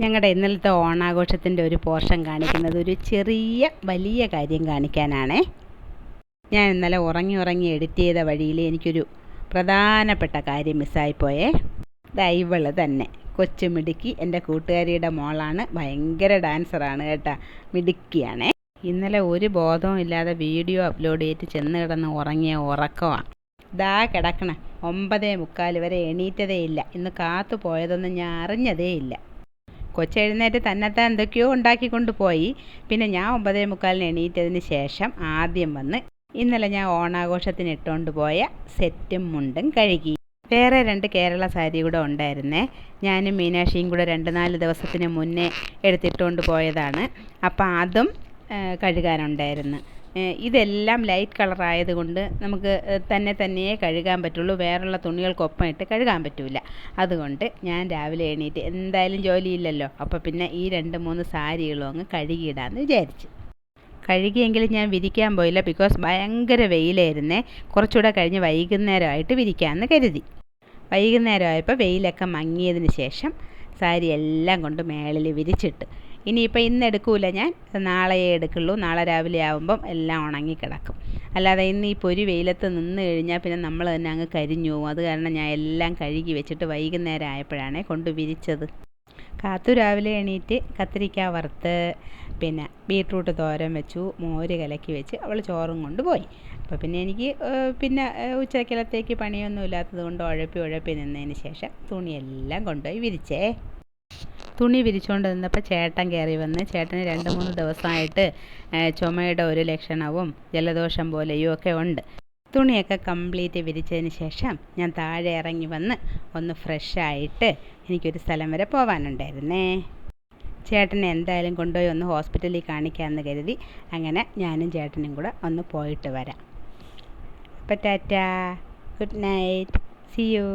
ഞങ്ങളുടെ ഇന്നലത്തെ ഓണാഘോഷത്തിന്റെ ഒരു പോർഷൻ കാണിക്കുന്നത് ഒരു ചെറിയ വലിയ കാര്യം കാണിക്കാനാണേ. ഞാൻ ഇന്നലെ ഉറങ്ങി ഉറങ്ങി എഡിറ്റ് ചെയ്ത വഴിയിൽ എനിക്കൊരു പ്രധാനപ്പെട്ട കാര്യം മിസ്സായിപ്പോയേ ദൈവൾ തന്നെ. കൊച്ചു മിടുക്കി. എന്റെ കൂട്ടുകാരിയുടെ മോളാണ്. ഭയങ്കര ഡാൻസറാണ് കേട്ടോ. മിടുക്കിയാണേ. ഇന്നലെ ഒരു ബോധവും ഇല്ലാതെ വീഡിയോ അപ്ലോഡ് ചെയ്തിട്ട് ചെന്ന് കിടന്ന് ഉറങ്ങിയ ഉറക്കമാണ് ദാ കിടക്കണ. ഒമ്പതേ മുക്കാൽ വരെ എണീറ്റതേ ഇല്ല ഇന്ന് കാത്തു പോയതൊന്നും ഞാൻ അറിഞ്ഞതേ ഇല്ല കൊച്ചെഴുന്നേറ്റ് തന്നെത്താൻ എന്തൊക്കെയോ ഉണ്ടാക്കിക്കൊണ്ട് പോയി. പിന്നെ ഞാൻ ഒമ്പതേ മുക്കാലിന് എണീറ്റതിന് ശേഷം ആദ്യം വന്ന് ഇന്നലെ ഞാൻ ഓണാഘോഷത്തിന് ഇട്ടുകൊണ്ട് പോയ സെറ്റും മുണ്ടും കഴുകി. വേറെ രണ്ട് കേരള സാരി കൂടെ ഉണ്ടായിരുന്നേ. ഞാനും മീനാക്ഷിയും കൂടെ രണ്ട് നാല് ദിവസത്തിന് മുന്നേ എടുത്തിട്ടുകൊണ്ട് പോയതാണ്. അപ്പം അതും കഴുകാനുണ്ടായിരുന്നു. ഇതെല്ലാം ലൈറ്റ് കളറായതുകൊണ്ട് നമുക്ക് തന്നെ തന്നെയേ കഴുകാൻ പറ്റുള്ളൂ. വേറുള്ള തുണികൾക്കൊപ്പം ഇട്ട് കഴുകാൻ പറ്റില്ല അതുകൊണ്ട് ഞാൻ രാവിലെ എണീറ്റ് എന്തായാലും ജോലിയില്ലല്ലോ അപ്പോൾ പിന്നെ ഈ രണ്ട് മൂന്ന് സാരികളും അങ്ങ് കഴുകിയിടാമെന്ന് വിചാരിച്ചു. കഴുകിയെങ്കിലും ഞാൻ വിരിക്കാൻ പോയില്ല. ബിക്കോസ് ഭയങ്കര വെയിലായിരുന്നേ. കുറച്ചുകൂടെ കഴിഞ്ഞ് വൈകുന്നേരമായിട്ട് വിരിക്കാമെന്ന് കരുതി. വൈകുന്നേരമായപ്പോൾ വെയിലൊക്കെ മങ്ങിയതിന് ശേഷം സാരി എല്ലാം കൊണ്ട് മേളിൽ വിരിച്ചിട്ട് ഇനിയിപ്പോൾ ഇന്ന് എടുക്കൂല ഞാൻ. നാളെയേ എടുക്കുള്ളൂ. നാളെ രാവിലെ ആകുമ്പം എല്ലാം ഉണങ്ങി കിടക്കും. അല്ലാതെ ഇന്ന് ഈ പൊരി വെയിലത്ത് നിന്ന് കഴിഞ്ഞാൽ പിന്നെ നമ്മൾ തന്നെ അങ്ങ് കരിഞ്ഞു പോകും. അത് കാരണം ഞാൻ എല്ലാം കഴുകി വെച്ചിട്ട് വൈകുന്നേരം ആയപ്പോഴാണ് കൊണ്ട് വിരിച്ചത്. കാത്തു രാവിലെ എണീറ്റ് കത്തിരിക്ക വറുത്ത് പിന്നെ ബീട്രൂട്ട് തോരൻ വെച്ചു. മോര് കലക്കി വെച്ച് അവൾ ചോറും കൊണ്ട് പോയി. അപ്പോൾ പിന്നെ എനിക്ക് പിന്നെ ഉച്ചക്കലത്തേക്ക് പണിയൊന്നും ഇല്ലാത്തത് കൊണ്ട് ഉഴപ്പി ഉഴപ്പി നിന്നതിന് ശേഷം തുണിയെല്ലാം കൊണ്ടുപോയി വിരിച്ചേ. തുണി വിരിച്ചുകൊണ്ട് നിന്നപ്പോൾ ചേട്ടൻ കയറി വന്ന് ചേട്ടന് രണ്ട് മൂന്ന് ദിവസമായിട്ട് ചുമയുടെ ഒരു ലക്ഷണവും ജലദോഷം പോലെയും ഒക്കെ ഉണ്ട്. തുണിയൊക്കെ കംപ്ലീറ്റ് വിരിച്ചതിന് ശേഷം ഞാൻ താഴെ ഇറങ്ങി വന്ന് ഒന്ന് ഫ്രഷായിട്ട് എനിക്കൊരു സ്ഥലം വരെ പോകാനുണ്ടായിരുന്നേ ചേട്ടനെ എന്തായാലും കൊണ്ടുപോയി ഒന്ന് ഹോസ്പിറ്റലിൽ കാണിക്കാമെന്ന് കരുതി അങ്ങനെ ഞാനും ചേട്ടനും കൂടെ ഒന്ന് പോയിട്ട് വരാം. അപ്പം tata. Good night. See you.